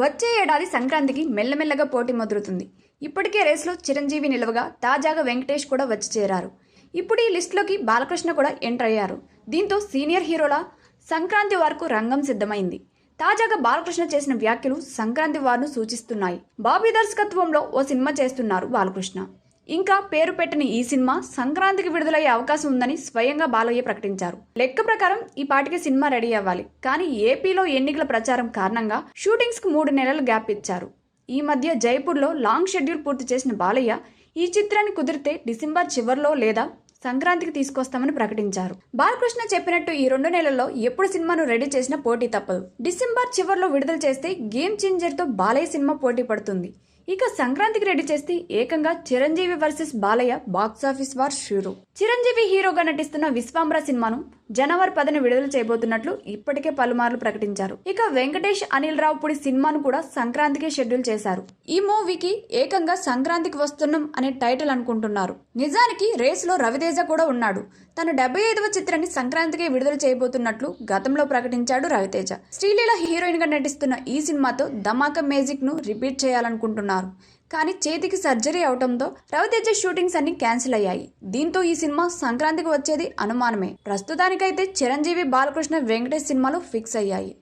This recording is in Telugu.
వచ్చే ఏడాది సంక్రాంతికి మెల్లమెల్లగా పోటీ మొదలుతుంది. ఇప్పటికే రేసులో చిరంజీవి నిలవగా తాజాగా వెంకటేష్ కూడా వచ్చి చేరారు. ఇప్పుడు ఈ లిస్టులోకి బాలకృష్ణ కూడా ఎంటర్ అయ్యారు. దీంతో సీనియర్ హీరోల సంక్రాంతి వరకు రంగం సిద్ధమైంది. తాజాగా బాలకృష్ణ చేసిన వ్యాఖ్యలు సంక్రాంతి వారును సూచిస్తున్నాయి. బాబీ దర్శకత్వంలో ఓ సినిమా చేస్తున్నారు బాలకృష్ణ. ఇంకా పేరు పెట్టిన ఈ సినిమా సంక్రాంతికి విడుదలయ్యే అవకాశం ఉందని స్వయంగా బాలయ్య ప్రకటించారు. లెక్క ప్రకారం ఈ పాటికి సినిమా రెడీ అవ్వాలి. కానీ ఏపీలో ఎన్నికల ప్రచారం కారణంగా షూటింగ్స్కు మూడు నెలలు గ్యాప్ ఇచ్చారు. ఈ మధ్య జైపూర్లో లాంగ్ షెడ్యూల్ పూర్తి చేసిన బాలయ్య ఈ చిత్రాన్ని కుదిరితే డిసెంబర్ చివరిలో లేదా సంక్రాంతికి తీసుకొస్తామని ప్రకటించారు. బాలకృష్ణ చెప్పినట్టు ఈ రెండు నెలల్లో ఎప్పుడు సినిమాను రెడీ చేసినా పోటీ తప్పదు. డిసెంబర్ చివరిలో విడుదల చేస్తే గేమ్ చేంజర్తో బాలయ్య సినిమా పోటీ పడుతుంది. ఇక సంక్రాంతికి రెడీ చేస్తే ఏకంగా Chiranjeevi versus Balayya box office war షూరు. Chiranjeevi హీరోగా నటిస్తున్న విశ్వాంబర సినిమాను జనవరి పదిన విడుదల చేయబోతున్నట్లు ఇప్పటికే పలుమార్లు ప్రకటించారు. ఇక వెంకటేష్ అనిల్ రావు పుడి సినిమాను కూడా సంక్రాంతికే షెడ్యూల్ చేశారు. ఈ మూవీకి ఏకంగా సంక్రాంతికి వస్తున్నాం అనే టైటిల్ అనుకుంటున్నారు. నిజానికి రేసులో రవితేజ కూడా ఉన్నాడు. తన డెబ్బై ఐదవ చిత్రాన్ని సంక్రాంతికే విడుదల చేయబోతున్నట్లు గతంలో ప్రకటించాడు రవితేజ. శ్రీలీల హీరోయిన్గా నటిస్తున్న ఈ సినిమాతో ధమాకా మ్యాజిక్ను రిపీట్ చేయాలనుకుంటున్నారు. కానీ చేతికి సర్జరీ అవడంతో రవితేజ షూటింగ్స్ అన్ని క్యాన్సిల్ అయ్యాయి. దీంతో ఈ సినిమా సంక్రాంతికి వచ్చేది అనుమానమే. ప్రస్తుతానికైతే చిరంజీవి బాలకృష్ణ వెంకటేష్ సినిమాలు ఫిక్స్ అయ్యాయి.